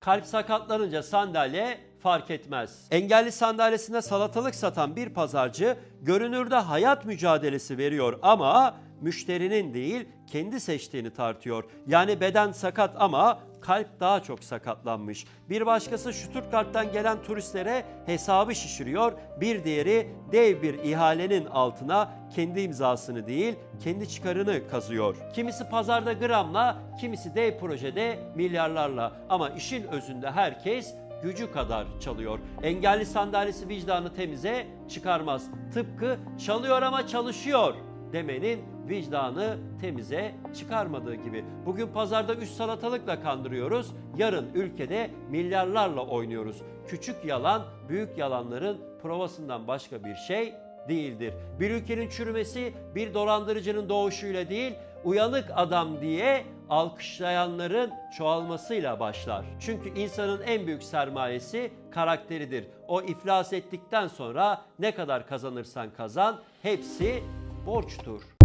Kalp sakatlanınca sandalye fark etmez. Engelli sandalyesinde salatalık satan bir pazarcı görünürde hayat mücadelesi veriyor ama müşterinin değil kendi seçtiğini tartıyor. Yani beden sakat ama kalp daha çok sakatlanmış. Bir başkası Stuttgart'tan gelen turistlere hesabı şişiriyor. Bir diğeri dev bir ihalenin altına kendi imzasını değil kendi çıkarını kazıyor. Kimisi pazarda gramla, kimisi dev projede milyarlarla. Ama işin özünde herkes gücü kadar çalıyor. Engelli sandalyesi vicdanı temize çıkarmaz. Tıpkı çalıyor ama çalışıyor demenin vicdanı temize çıkarmadığı gibi. Bugün pazarda üst salatalıkla kandırıyoruz. Yarın ülkede milyarlarla oynuyoruz. Küçük yalan büyük yalanların provasından başka bir şey değildir. Bir ülkenin çürümesi bir dolandırıcının doğuşuyla değil, uyanık adam diye alkışlayanların çoğalmasıyla başlar. Çünkü insanın en büyük sermayesi karakteridir. O iflas ettikten sonra ne kadar kazanırsan kazan hepsi borçtur.